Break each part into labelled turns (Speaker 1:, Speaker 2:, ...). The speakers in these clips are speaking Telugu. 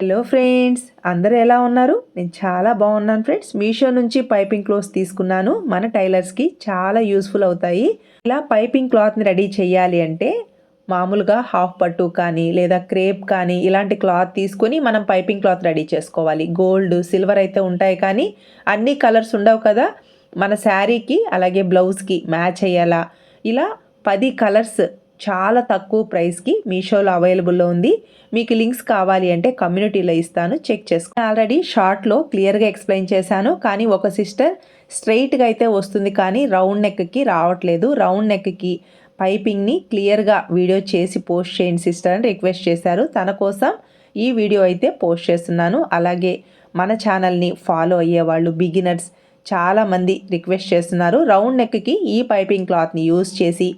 Speaker 1: హలో ఫ్రెండ్స్ అందరూ ఎలా ఉన్నారు? నేను చాలా బాగున్నాను ఫ్రెండ్స్. మీషో నుంచి పైపింగ్ క్లోత్స్ తీసుకున్నాను. మన టైలర్స్కి చాలా యూస్ఫుల్ అవుతాయి. ఇలా పైపింగ్ క్లాత్ని రెడీ చేయాలి అంటే మామూలుగా హాఫ్ పట్టు కానీ లేదా క్రేప్ కానీ ఇలాంటి క్లాత్ తీసుకొని మనం పైపింగ్ క్లాత్ రెడీ చేసుకోవాలి. గోల్డ్ సిల్వర్ అయితే ఉంటాయి కానీ అన్ని కలర్స్ ఉండవు కదా. మన శారీకి అలాగే బ్లౌజ్కి మ్యాచ్ అయ్యేలా. ఇలా పది కలర్స్ చాలా తక్కువ ప్రైస్కి మీషోలో అవైలబుల్లో ఉంది. మీకు లింక్స్ కావాలి అంటే కమ్యూనిటీలో ఇస్తాను. చెక్ చేసుకో. ఆల్రెడీ షార్ట్లో క్లియర్గా ఎక్స్ప్లెయిన్ చేశాను. కానీ ఒక సిస్టర్ స్ట్రైట్గా అయితే వస్తుంది. కానీ రౌండ్ నెక్కి రావట్లేదు. రౌండ్ నెక్కి పైపింగ్ని క్లియర్గా వీడియో చేసి పోస్ట్ చేయండి సిస్టర్ అని రిక్వెస్ట్ చేశారు. తన కోసం ఈ వీడియో అయితే పోస్ట్ చేస్తున్నాను. అలాగే మన ఛానల్ని ఫాలో అయ్యే వాళ్ళు బిగినర్స్ చాలామంది రిక్వెస్ట్ చేస్తున్నారు. రౌండ్ నెక్కి ఈ పైపింగ్ క్లాత్ని యూస్ చేసి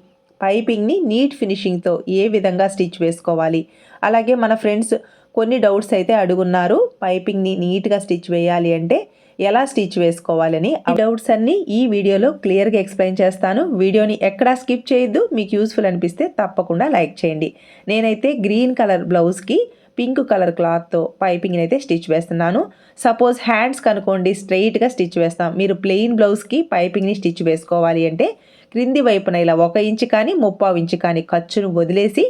Speaker 1: పైపింగ్ని నీట్ ఫినిషింగ్తో ఏ విధంగా స్టిచ్ వేసుకోవాలి. అలాగే మన ఫ్రెండ్స్ కొన్ని డౌట్స్ అయితే అడుగున్నారు. పైపింగ్ని నీట్గా స్టిచ్ వేయాలి అంటే ఎలా స్టిచ్ వేసుకోవాలని. ఆ డౌట్స్ అన్ని ఈ వీడియోలో క్లియర్గా ఎక్స్ప్లెయిన్ చేస్తాను. వీడియోని ఎక్కడా స్కిప్ చేయొద్దు. మీకు యూస్ఫుల్ అనిపిస్తే తప్పకుండా లైక్ చేయండి. నేనైతే గ్రీన్ కలర్ బ్లౌజ్కి పింక్ కలర్ క్లాత్తో పైపింగ్ని అయితే స్టిచ్ వేస్తున్నాను. సపోజ్ హ్యాండ్స్ కనుకోండి స్ట్రైట్గా స్టిచ్ వేస్తాం. మీరు ప్లెయిన్ బ్లౌజ్కి పైపింగ్ని స్టిచ్ వేసుకోవాలి అంటే క్రింది వైపున ఇలా ఒక ఇంచు కానీ ముప్పావు ఇంచు కానీ ఖర్చును వదిలేసి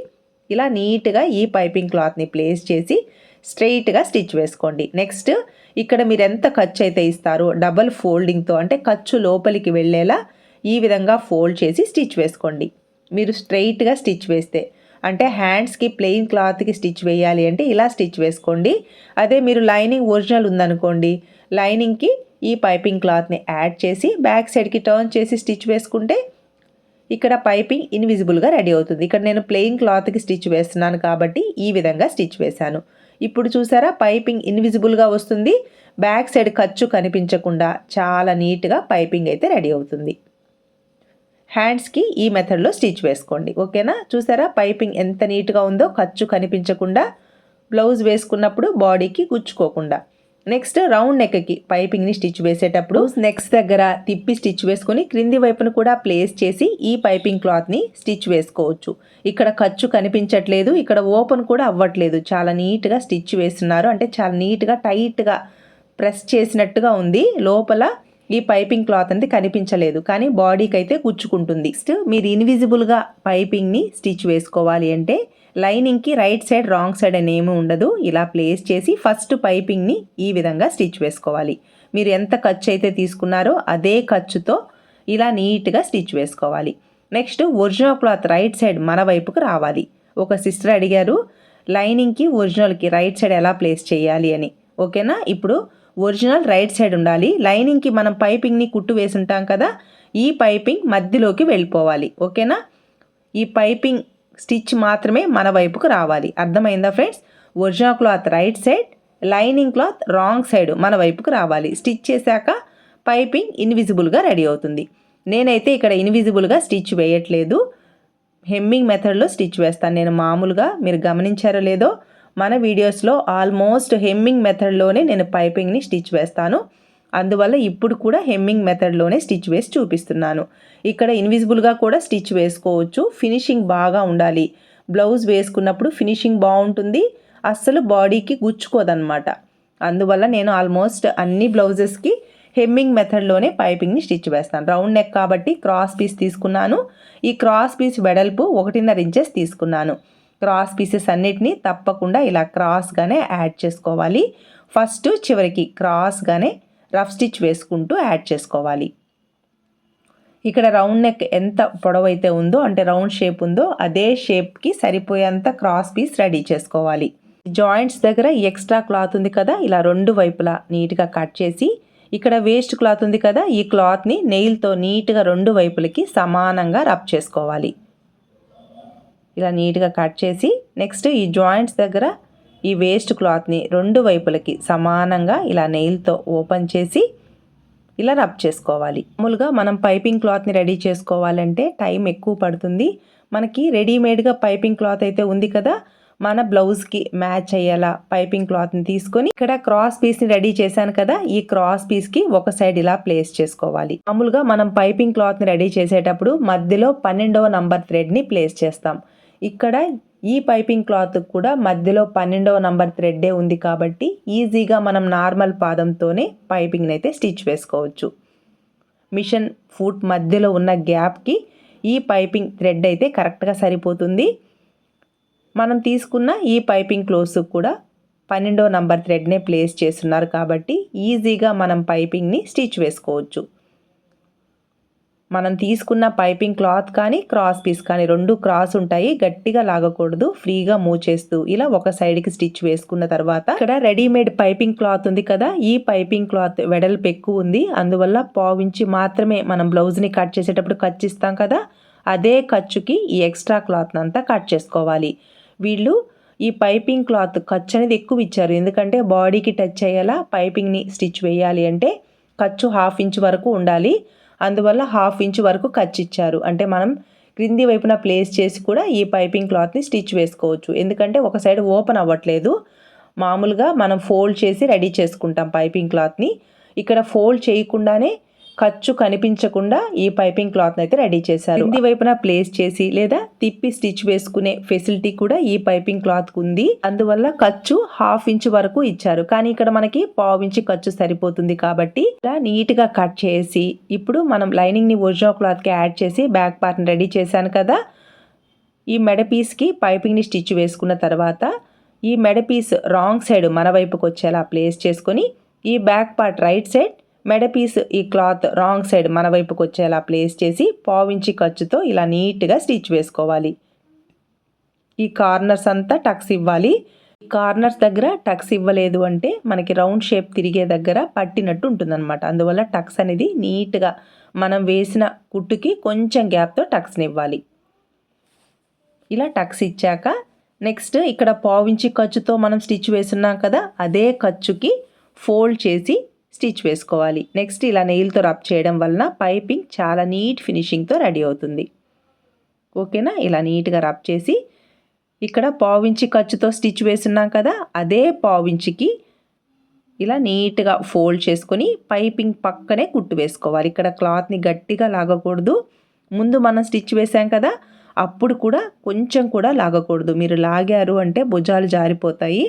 Speaker 1: ఇలా నీట్గా ఈ పైపింగ్ క్లాత్ని ప్లేస్ చేసి స్ట్రెయిట్గా స్టిచ్ వేసుకోండి. నెక్స్ట్ ఇక్కడ మీరు ఎంత ఖర్చు అయితే ఇస్తారో డబల్ ఫోల్డింగ్తో అంటే ఖర్చు లోపలికి వెళ్ళేలా ఈ విధంగా ఫోల్డ్ చేసి స్టిచ్ వేసుకోండి. మీరు స్ట్రెయిట్గా స్టిచ్ వేస్తే అంటే హ్యాండ్స్కి ప్లెయిన్ క్లాత్కి స్టిచ్ వేయాలి అంటే ఇలా స్టిచ్ వేసుకోండి. అదే మీరు లైనింగ్ ఒరిజినల్ ఉందనుకోండి లైనింగ్కి ఈ పైపింగ్ క్లాత్ని యాడ్ చేసి బ్యాక్ సైడ్కి టర్న్ చేసి స్టిచ్ వేసుకుంటే ఇక్కడ పైపింగ్ ఇన్విజిబుల్గా రెడీ అవుతుంది. ఇక్కడ నేను ప్లెయిన్ క్లాత్కి స్టిచ్ వేస్తున్నాను కాబట్టి ఈ విధంగా స్టిచ్ వేశాను. ఇప్పుడు చూసారా? పైపింగ్ ఇన్విజిబుల్గా వస్తుంది. బ్యాక్ సైడ్ ఖర్చు కనిపించకుండా చాలా నీట్గా పైపింగ్ అయితే రెడీ అవుతుంది. హ్యాండ్స్కి ఈ మెథడ్లో స్టిచ్ వేసుకోండి. ఓకేనా? చూసారా? పైపింగ్ ఎంత నీట్గా ఉందో ఖర్చు కనిపించకుండా బ్లౌజ్ వేసుకున్నప్పుడు బాడీకి గుచ్చుకోకుండా. నెక్స్ట్ రౌండ్ నెక్కి పైపింగ్ని స్టిచ్ వేసేటప్పుడు నెక్స్ దగ్గర తిప్పి స్టిచ్ వేసుకొని క్రింది వైపును కూడా ప్లేస్ చేసి ఈ పైపింగ్ క్లాత్ని స్టిచ్ వేసుకోవచ్చు. ఇక్కడ ఖర్చు కనిపించట్లేదు ఇక్కడ ఓపెన్ కూడా అవ్వట్లేదు. చాలా నీట్గా స్టిచ్ వేస్తున్నారు. అంటే చాలా నీట్గా టైట్గా ప్రెస్ చేసినట్టుగా ఉంది. లోపల ఈ పైపింగ్ క్లాత్ అనేది కనిపించలేదు. కానీ బాడీకి అయితే గుచ్చుకుంటుంది. నెక్స్ట్ మీరు ఇన్విజిబుల్గా పైపింగ్ని స్టిచ్ వేసుకోవాలి అంటే లైనింగ్కి రైట్ సైడ్ రాంగ్ సైడ్ అని ఏమీ ఉండదు. ఇలా ప్లేస్ చేసి ఫస్ట్ పైపింగ్ని ఈ విధంగా స్టిచ్ వేసుకోవాలి. మీరు ఎంత ఖర్చు అయితే తీసుకున్నారో అదే ఖర్చుతో ఇలా నీట్గా స్టిచ్ వేసుకోవాలి. Next original cloth right side మన వైపుకు రావాలి. ఒక సిస్టర్ అడిగారు లైనింగ్కి ఒరిజినల్కి రైట్ సైడ్ ఎలా ప్లేస్ చేయాలి? అని. ఓకేనా? ఇప్పుడు ఒరిజినల్ రైట్ సైడ్ ఉండాలి. లైనింగ్కి మనం పైపింగ్ని కుట్టు వేసుంటాం కదా ఈ పైపింగ్ మధ్యలోకి వెళ్ళిపోవాలి. ఓకేనా? ఈ పైపింగ్ స్టిచ్ మాత్రమే మన వైపుకు రావాలి. అర్థమైందా friends? Original cloth right side lining cloth wrong side మన వైపుకు రావాలి. స్టిచ్ చేశాక పైపింగ్ ఇన్విజిబుల్గా రెడీ అవుతుంది. నేనైతే ఇక్కడ ఇన్విజిబుల్గా స్టిచ్ వేయట్లేదు. హెమ్మింగ్ మెథడ్లో స్టిచ్ వేస్తాను. నేను మామూలుగా మీరు గమనించారో లేదో మన వీడియోస్లో ఆల్మోస్ట్ హెమ్మింగ్ మెథడ్లోనే నేను పైపింగ్ని స్టిచ్ వేస్తాను. అందువల్ల ఇప్పుడు కూడా హెమ్మింగ్ మెథడ్లోనే స్టిచ్ వేసి చూపిస్తున్నాను. ఇక్కడ ఇన్విజిబుల్గా కూడా స్టిచ్ వేసుకోవచ్చు. ఫినిషింగ్ బాగా ఉండాలి. బ్లౌజ్ వేసుకున్నప్పుడు ఫినిషింగ్ బాగుంటుంది. అస్సలు బాడీకి గుచ్చుకోదన్నమాట. అందువల్ల నేను ఆల్మోస్ట్ అన్ని బ్లౌజెస్కి హెమ్మింగ్ మెథడ్లోనే పైపింగ్ని స్టిచ్ వేస్తాను. రౌండ్ నెక్ కాబట్టి క్రాస్ పీస్ తీసుకున్నాను. ఈ క్రాస్ పీస్ వెడల్పు ఒకటిన్నర ఇంచెస్ తీసుకున్నాను. క్రాస్ పీసెస్ అన్నిటినీ తప్పకుండా ఇలా క్రాస్గానే యాడ్ చేసుకోవాలి. ఫస్ట్ చివరికి క్రాస్గానే రఫ్ స్టిచ్ వేసుకుంటూ యాడ్ చేసుకోవాలి. ఇక్కడ రౌండ్ నెక్ ఎంత పొడవైతే ఉందో అంటే రౌండ్ షేప్ ఉందో అదే షేప్కి సరిపోయేంత క్రాస్ పీస్ రెడీ చేసుకోవాలి. జాయింట్స్ దగ్గర ఎక్స్ట్రా క్లాత్ ఉంది కదా ఇలా రెండు వైపులా నీట్గా కట్ చేసి ఇక్కడ వేస్ట్ క్లాత్ ఉంది కదా ఈ క్లాత్ని నెయిల్తో నీట్గా రెండు వైపులకి సమానంగా రబ్ చేసుకోవాలి. ఇలా నీట్గా కట్ చేసి నెక్స్ట్ ఈ జాయింట్స్ దగ్గర ఈ వేస్ట్ క్లాత్ని రెండు వైపులకి సమానంగా ఇలా నెయిల్తో ఓపెన్ చేసి ఇలా రబ్ చేసుకోవాలి. మామూలుగా మనం పైపింగ్ క్లాత్ని రెడీ చేసుకోవాలంటే టైం ఎక్కువ పడుతుంది. మనకి రెడీమేడ్గా పైపింగ్ క్లాత్ అయితే ఉంది కదా మన బ్లౌజ్కి మ్యాచ్ అయ్యేలా పైపింగ్ క్లాత్ని తీసుకొని ఇక్కడ క్రాస్ పీస్ని రెడీ చేశాను కదా ఈ క్రాస్ పీస్కి ఒక సైడ్ ఇలా ప్లేస్ చేసుకోవాలి. మామూలుగా మనం పైపింగ్ క్లాత్ని రెడీ చేసేటప్పుడు మధ్యలో పన్నెండవ నంబర్ థ్రెడ్ని ప్లేస్ చేస్తాం. ఇక్కడ ఈ పైపింగ్ క్లాత్ కూడా మధ్యలో పన్నెండవ నంబర్ థ్రెడ్డే ఉంది కాబట్టి ఈజీగా మనం నార్మల్ పాదంతోనే పైపింగ్ని అయితే స్టిచ్ వేసుకోవచ్చు. మిషన్ ఫుట్ మధ్యలో ఉన్న గ్యాప్కి ఈ పైపింగ్ థ్రెడ్ అయితే కరెక్ట్గా సరిపోతుంది. మనం తీసుకున్న ఈ పైపింగ్ క్లోజ్ కూడా పన్నెండో నంబర్ థ్రెడ్నే ప్లేస్ చేస్తున్నారు కాబట్టి ఈజీగా మనం పైపింగ్ని స్టిచ్ వేసుకోవచ్చు. మనం తీసుకున్న పైపింగ్ క్లాత్ కానీ క్రాస్ పీస్ కానీ రెండు క్రాస్ ఉంటాయి. గట్టిగా లాగకూడదు. ఫ్రీగా మూవ్ చేస్తూ ఇలా ఒక సైడ్కి స్టిచ్ వేసుకున్న తర్వాత ఇక్కడ రెడీమేడ్ పైపింగ్ క్లాత్ ఉంది కదా. ఈ పైపింగ్ క్లాత్ వెడల్పు ఎక్కువ ఉంది. అందువల్ల పావించి మాత్రమే మనం బ్లౌజ్ని కట్ చేసేటప్పుడు ఖర్చిస్తాం కదా. అదే ఖర్చుకి ఈ ఎక్స్ట్రా క్లాత్ అంతా కట్ చేసుకోవాలి. వీళ్ళు ఈ పైపింగ్ క్లాత్ ఖర్చు అనేది ఎక్కువ ఇచ్చారు. ఎందుకంటే బాడీకి టచ్ అయ్యేలా పైపింగ్ని స్టిచ్ వేయాలి అంటే ఖర్చు హాఫ్ ఇంచ్ వరకు ఉండాలి. అందువల్ల హాఫ్ ఇంచ్ వరకు ఖర్చు ఇచ్చారు. అంటే మనం క్రింది వైపున ప్లేస్ చేసి కూడా ఈ పైపింగ్ క్లాత్ని స్టిచ్ వేసుకోవచ్చు. ఎందుకంటే ఒక సైడ్ ఓపెన్ అవ్వట్లేదు. మామూలుగా మనం ఫోల్డ్ చేసి రెడీ చేసుకుంటాం పైపింగ్ క్లాత్ని ఇక్కడ ఫోల్డ్ చేయకుండానే ఖర్చు కనిపించకుండా ఈ పైపింగ్ క్లాత్ అయితే రెడీ చేశారు. ఇది వైపున ప్లేస్ చేసి లేదా తిప్పి స్టిచ్ వేసుకునే ఫెసిలిటీ కూడా ఈ పైపింగ్ క్లాత్ ఉంది. అందువల్ల ఖర్చు హాఫ్ ఇంచ్ వరకు ఇచ్చారు. కానీ ఇక్కడ మనకి పావు ఇంచ్ ఖర్చు సరిపోతుంది కాబట్టి ఇలా నీట్గా కట్ చేసి ఇప్పుడు మనం లైనింగ్ని ఒరిజినల్ క్లాత్కి యాడ్ చేసి బ్యాక్ పార్ట్ రెడీ చేశాను కదా. ఈ మెడ పీస్కి పైపింగ్ని స్టిచ్ వేసుకున్న తర్వాత ఈ మెడ పీస్ రాంగ్ సైడ్ మన వైపుకి వచ్చేలా ప్లేస్ చేసుకొని ఈ బ్యాక్ పార్ట్ రైట్ సైడ్ మెడ పీస్ ఈ క్లాత్ రాంగ్ సైడ్ మన వైపుకి వచ్చేలా ప్లేస్ చేసి పావించి ఖర్చుతో ఇలా నీట్గా స్టిచ్ వేసుకోవాలి. ఈ కార్నర్స్ అంతా టక్స్ ఇవ్వాలి. కార్నర్స్ దగ్గర టక్స్ ఇవ్వలేదు అంటే మనకి రౌండ్ షేప్ తిరిగే దగ్గర పట్టినట్టు ఉంటుందన్నమాట. అందువల్ల టక్స్ అనేది నీట్గా మనం వేసిన కుట్టుకి కొంచెం గ్యాప్తో టక్స్ని ఇవ్వాలి. ఇలా టక్స్ ఇచ్చాక నెక్స్ట్ ఇక్కడ పావించి ఖర్చుతో మనం స్టిచ్ వేసున్నాం కదా అదే ఖర్చుకి ఫోల్డ్ చేసి స్టిచ్ వేసుకోవాలి. నెక్స్ట్ ఇలా నెయిల్తో రబ్ చేయడం వలన పైపింగ్ చాలా నీట్ ఫినిషింగ్తో రెడీ అవుతుంది. ఓకేనా? ఇలా నీట్గా రబ్ చేసి ఇక్కడ పావించి ఖర్చుతో స్టిచ్ వేస్తున్నాం కదా అదే పావించికి ఇలా నీట్గా ఫోల్డ్ చేసుకొని పైపింగ్ పక్కనే కుట్టు వేసుకోవాలి. ఇక్కడ క్లాత్ని గట్టిగా లాగకూడదు. ముందు మనం స్టిచ్ వేసాం కదా అప్పుడు కూడా కొంచెం కూడా లాగకూడదు. మీరు లాగారు అంటే భుజాలు జారిపోతాయి.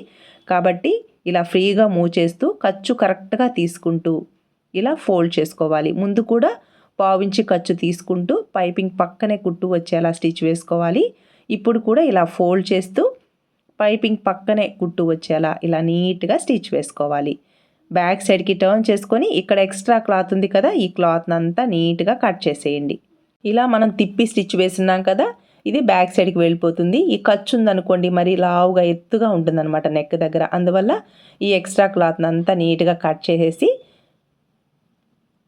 Speaker 1: కాబట్టి ఇలా ఫ్రీగా మూవ్ చేస్తూ ఖర్చు కరెక్ట్గా తీసుకుంటూ ఇలా ఫోల్డ్ చేసుకోవాలి. ముందు కూడా పావించి ఖర్చు తీసుకుంటూ పైపింగ్ పక్కనే కుట్టు వచ్చేలా స్టిచ్ వేసుకోవాలి. ఇప్పుడు కూడా ఇలా ఫోల్డ్ చేస్తూ పైపింగ్ పక్కనే కుట్టు వచ్చేలా ఇలా నీట్గా స్టిచ్ వేసుకోవాలి. బ్యాక్ సైడ్కి టర్న్ చేసుకొని ఇక్కడ ఎక్స్ట్రా క్లాత్ ఉంది కదా ఈ క్లాత్ అంతా నీట్గా కట్ చేసేయండి. ఇలా మనం తిప్పి స్టిచ్ వేసినాం కదా ఇది బ్యాక్ సైడ్కి వెళ్ళిపోతుంది. ఈ ఖర్చు ఉందనుకోండి మరి లావుగా ఎత్తుగా ఉంటుందన్నమాట నెక్ దగ్గర. అందువల్ల ఈ ఎక్స్ట్రా క్లాత్ని అంతా నీట్గా కట్ చేసేసి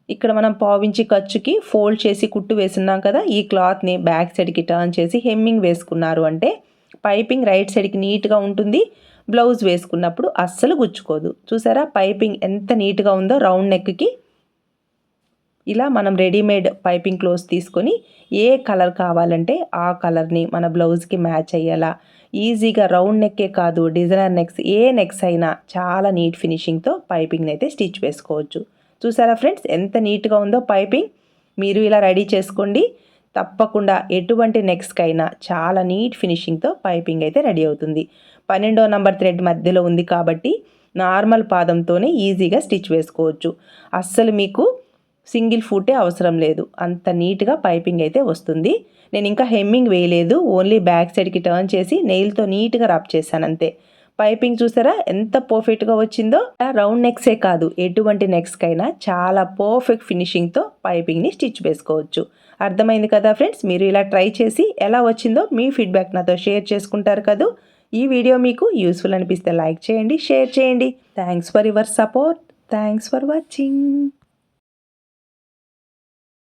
Speaker 1: ఇక్కడ మనం పావించి ఖర్చుకి ఫోల్డ్ చేసి కుట్టు వేసున్నాం కదా ఈ క్లాత్ని బ్యాక్ సైడ్కి టర్న్ చేసి హెమ్మింగ్ వేసుకున్నారు అంటే పైపింగ్ రైట్ సైడ్కి నీట్గా ఉంటుంది. బ్లౌజ్ వేసుకున్నప్పుడు అస్సలు గుచ్చుకోదు. చూసారా? పైపింగ్ ఎంత నీట్గా ఉందో రౌండ్ నెక్కి ఇలా మనం రెడీమేడ్ పైపింగ్ క్లోత్స్ తీసుకొని ఏ కలర్ కావాలంటే ఆ కలర్ని మన బ్లౌజ్కి మ్యాచ్ అయ్యేలా ఈజీగా రౌండ్ నెక్కే కాదు డిజైనర్ నెక్స్ ఏ నెక్స్ అయినా చాలా నీట్ ఫినిషింగ్తో పైపింగ్ని అయితే స్టిచ్ వేసుకోవచ్చు. చూసారా ఫ్రెండ్స్ ఎంత నీట్గా ఉందో పైపింగ్ మీరు ఇలా రెడీ చేసుకోండి. తప్పకుండా ఎటువంటి నెక్స్కైనా చాలా నీట్ ఫినిషింగ్తో పైపింగ్ అయితే రెడీ అవుతుంది. పన్నెండో నంబర్ థ్రెడ్ మధ్యలో ఉంది కాబట్టి నార్మల్ పాదంతోనే ఈజీగా స్టిచ్ వేసుకోవచ్చు. అస్సలు మీకు సింగిల్ ఫూటే అవసరం లేదు. అంత నీట్గా పైపింగ్ అయితే వస్తుంది. నేను ఇంకా హెమ్మింగ్ వేయలేదు. ఓన్లీ బ్యాక్ సైడ్కి టర్న్ చేసి నెయిల్తో నీట్గా రబ్ చేశాను అంతే. పైపింగ్ చూసారా? ఎంత పర్ఫెక్ట్గా వచ్చిందో. రౌండ్ నెక్సే కాదు. ఎటువంటి నెక్స్కైనా చాలా పర్ఫెక్ట్ ఫినిషింగ్తో పైపింగ్ని స్టిచ్ వేసుకోవచ్చు. అర్థమైంది కదా ఫ్రెండ్స్? మీరు ఇలా ట్రై చేసి ఎలా వచ్చిందో మీ ఫీడ్బ్యాక్ నాతో షేర్ చేసుకుంటారు కదా. ఈ వీడియో మీకు యూస్ఫుల్ అనిపిస్తే లైక్ చేయండి షేర్ చేయండి. Thanks for your support. Thanks for watching.